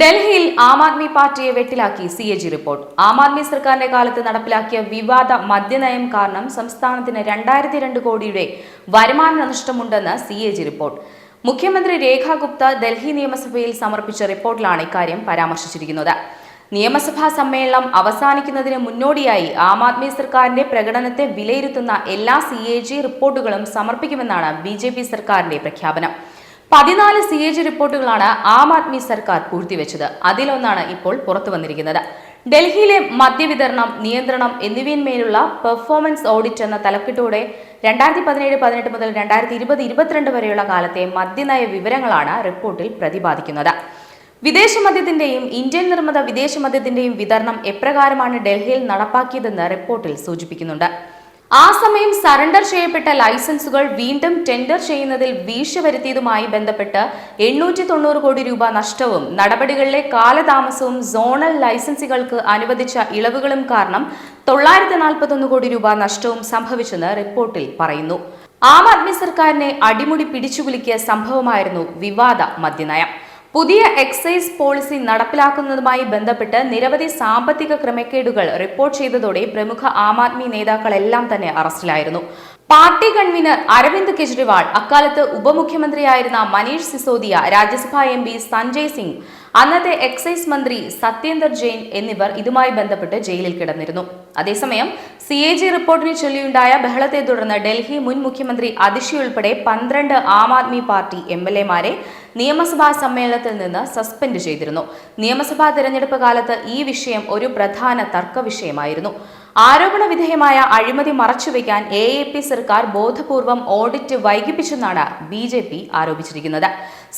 ഡൽഹിയിൽ ആം ആദ്മി പാർട്ടിയെ വെട്ടിലാക്കി C A G report. Aam Aadmi സർക്കാരിന്റെ കാലത്ത് നടപ്പിലാക്കിയ വിവാദ മദ്യനയം കാരണം സംസ്ഥാനത്തിന് രണ്ടായിരത്തി രണ്ട് കോടിയുടെ വരുമാന നഷ്ടമുണ്ടെന്ന് സി എ ജി റിപ്പോർട്ട്. മുഖ്യമന്ത്രി രേഖ ഗുപ്ത ഡൽഹി നിയമസഭയിൽ സമർപ്പിച്ച റിപ്പോർട്ടിലാണ് ഇക്കാര്യം പരാമർശിച്ചിരിക്കുന്നത്. നിയമസഭാ സമ്മേളനം അവസാനിക്കുന്നതിന് മുന്നോടിയായി ആം ആദ്മി സർക്കാരിന്റെ പ്രകടനത്തെ വിലയിരുത്തുന്ന എല്ലാ സി റിപ്പോർട്ടുകളും സമർപ്പിക്കുമെന്നാണ് ബി സർക്കാരിന്റെ പ്രഖ്യാപനം. പതിനാല് സി എ ജി റിപ്പോർട്ടുകളാണ് ആം ആദ്മി സർക്കാർ പൂഴ്ത്തിവെച്ചത് അതിലൊന്നാണ് ഇപ്പോൾ പുറത്തു വന്നിരിക്കുന്നത്. ഡൽഹിയിലെ മദ്യവിതരണം നിയന്ത്രണം എന്നിവയിന്മേലുള്ള പെർഫോമൻസ് ഓഡിറ്റ് എന്ന തലക്കെട്ടോടെ രണ്ടായിരത്തി പതിനേഴ് പതിനെട്ട് മുതൽ രണ്ടായിരത്തി ഇരുപത് ഇരുപത്തിരണ്ട് വരെയുള്ള കാലത്തെ മദ്യനയ വിവരങ്ങളാണ് റിപ്പോർട്ടിൽ പ്രതിപാദിക്കുന്നത്. വിദേശ മദ്യത്തിന്റെയും ഇന്ത്യൻ നിർമ്മിത വിദേശ മദ്യത്തിന്റെയും വിതരണം എപ്രകാരമാണ് ഡൽഹിയിൽ നടപ്പാക്കിയതെന്ന് റിപ്പോർട്ടിൽ സൂചിപ്പിക്കുന്നുണ്ട്. ആ സമയം സറണ്ടർ ചെയ്യപ്പെട്ട ലൈസൻസുകൾ വീണ്ടും ടെൻഡർ ചെയ്യുന്നതിൽ വീഴ്ച വരുത്തിയതുമായി ബന്ധപ്പെട്ട് എണ്ണൂറ്റി തൊണ്ണൂറ് കോടി രൂപ നഷ്ടവും നടപടികളിലെ കാലതാമസവും സോണൽ ലൈസൻസുകൾക്ക് അനുവദിച്ച ഇളവുകളും കാരണം തൊള്ളായിരത്തി നാൽപ്പത്തൊന്ന് കോടി രൂപ നഷ്ടവും സംഭവിച്ചെന്ന് റിപ്പോർട്ടിൽ പറയുന്നു. ആം ആദ്മി സർക്കാരിനെ അടിമുടി പിടിച്ചുകുലുക്കിയ സംഭവമായിരുന്നു വിവാദ മദ്യനയം. പുതിയ എക്സൈസ് പോളിസി നടപ്പിലാക്കുന്നതുമായി ബന്ധപ്പെട്ട് നിരവധി സാമ്പത്തിക ക്രമക്കേടുകൾ റിപ്പോർട്ട് ചെയ്തതോടെ പ്രമുഖ ആം ആദ്മി നേതാക്കളെല്ലാം തന്നെ അറസ്റ്റിലായിരുന്നു. പാർട്ടി കൺവീനർ അരവിന്ദ് കെജ്രിവാൾ അക്കാലത്ത് ഉപമുഖ്യമന്ത്രിയായിരുന്ന മനീഷ് സിസോദിയ രാജ്യസഭാ എം പി സഞ്ജയ് സിംഗ് അന്നത്തെ എക്സൈസ് മന്ത്രി സത്യേന്ദർ ജെയിൻ എന്നിവർ ഇതുമായി ബന്ധപ്പെട്ട് ജയിലിൽ കിടന്നിരുന്നു. അതേസമയം സി എ ജി റിപ്പോർട്ടിനെ ചൊല്ലിയുണ്ടായ ബഹളത്തെ തുടർന്ന് ഡൽഹി മുൻ മുഖ്യമന്ത്രി അതിഷി ഉൾപ്പെടെ പന്ത്രണ്ട് Aam Aadmi party M L എമാരെ നിയമസഭാ സമ്മേളനത്തിൽ നിന്ന് സസ്പെൻഡ് ചെയ്തിരുന്നു. നിയമസഭാ തെരഞ്ഞെടുപ്പ് കാലത്ത് ഈ വിഷയം ഒരു പ്രധാന തർക്ക വിഷയമായിരുന്നു. ആരോപണ വിധേയമായ അഴിമതി മറച്ചുവെക്കാൻ എ എ പി സർക്കാർ ബോധപൂർവം ഓഡിറ്റ് വൈകിപ്പിച്ചെന്നാണ് ബി ജെ പി ആരോപിച്ചിരിക്കുന്നത്.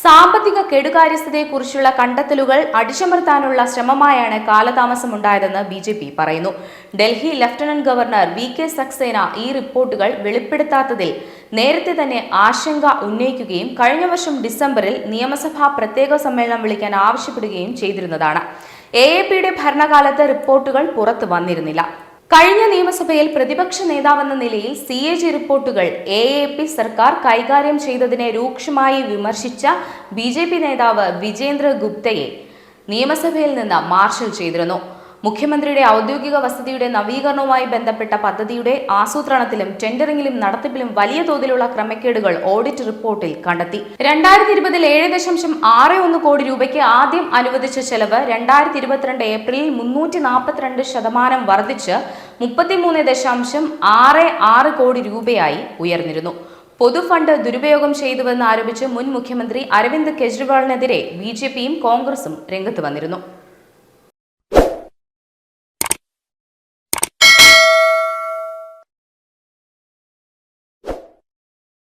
സാമ്പത്തിക കെടുകാര്യസ്ഥതയെക്കുറിച്ചുള്ള കണ്ടെത്തലുകൾ അടിച്ചമർത്താനുള്ള ശ്രമമായാണ് കാലതാമസമുണ്ടായതെന്ന് ബി ജെ പി പറയുന്നു. Delhi lieutenant governor V K Saxena ഈ റിപ്പോർട്ടുകൾ വെളിപ്പെടുത്താത്തതിൽ നേരത്തെ തന്നെ ആശങ്ക ഉന്നയിക്കുകയും കഴിഞ്ഞ വർഷം ഡിസംബറിൽ നിയമസഭാ പ്രത്യേക സമ്മേളനം വിളിക്കാൻ ആവശ്യപ്പെടുകയും ചെയ്തിരുന്നതാണ്. എ എ പിയുടെ ഭരണകാലത്ത് റിപ്പോർട്ടുകൾ പുറത്തു വന്നിരുന്നില്ല. കഴിഞ്ഞ നിയമസഭയിൽ പ്രതിപക്ഷ നേതാവെന്ന നിലയിൽ സി എ ജി റിപ്പോർട്ടുകൾ എ എ പി സർക്കാർ കൈകാര്യം ചെയ്തതിനെ രൂക്ഷമായി വിമർശിച്ച ബി ജെ പി നേതാവ് വിജേന്ദ്ര ഗുപ്തയെ നിയമസഭയിൽ നിന്ന് മാർഷൽ ചെയ്തിരുന്നു. മുഖ്യമന്ത്രിയുടെ ഔദ്യോഗിക വസതിയുടെ നവീകരണവുമായി ബന്ധപ്പെട്ട പദ്ധതിയുടെ ആസൂത്രണത്തിലും ടെൻഡറിംഗിലും നടത്തിപ്പിലും വലിയ തോതിലുള്ള ക്രമക്കേടുകൾ ഓഡിറ്റ് റിപ്പോർട്ടിൽ കണ്ടെത്തി. രണ്ടായിരത്തി ഇരുപതിൽ ഏഴ് ദശാംശം ആറ് ഒന്ന് കോടി രൂപയ്ക്ക് ആദ്യം അനുവദിച്ച ചെലവ് രണ്ടായിരത്തി ഇരുപത്തിരണ്ട് ഏപ്രിലിൽ മുന്നൂറ്റി നാൽപ്പത്തിരണ്ട് ശതമാനം വർദ്ധിച്ച് മുപ്പത്തിമൂന്ന് ദശാംശം ആറ് ആറ് കോടി രൂപയായി ഉയർന്നിരുന്നു. പൊതുഫണ്ട് ദുരുപയോഗം ചെയ്തുവെന്ന് ആരോപിച്ച് മുൻ മുഖ്യമന്ത്രി അരവിന്ദ് കെജ്രിവാളിനെതിരെ ബി ജെ പിയും കോൺഗ്രസും രംഗത്ത് വന്നിരുന്നു.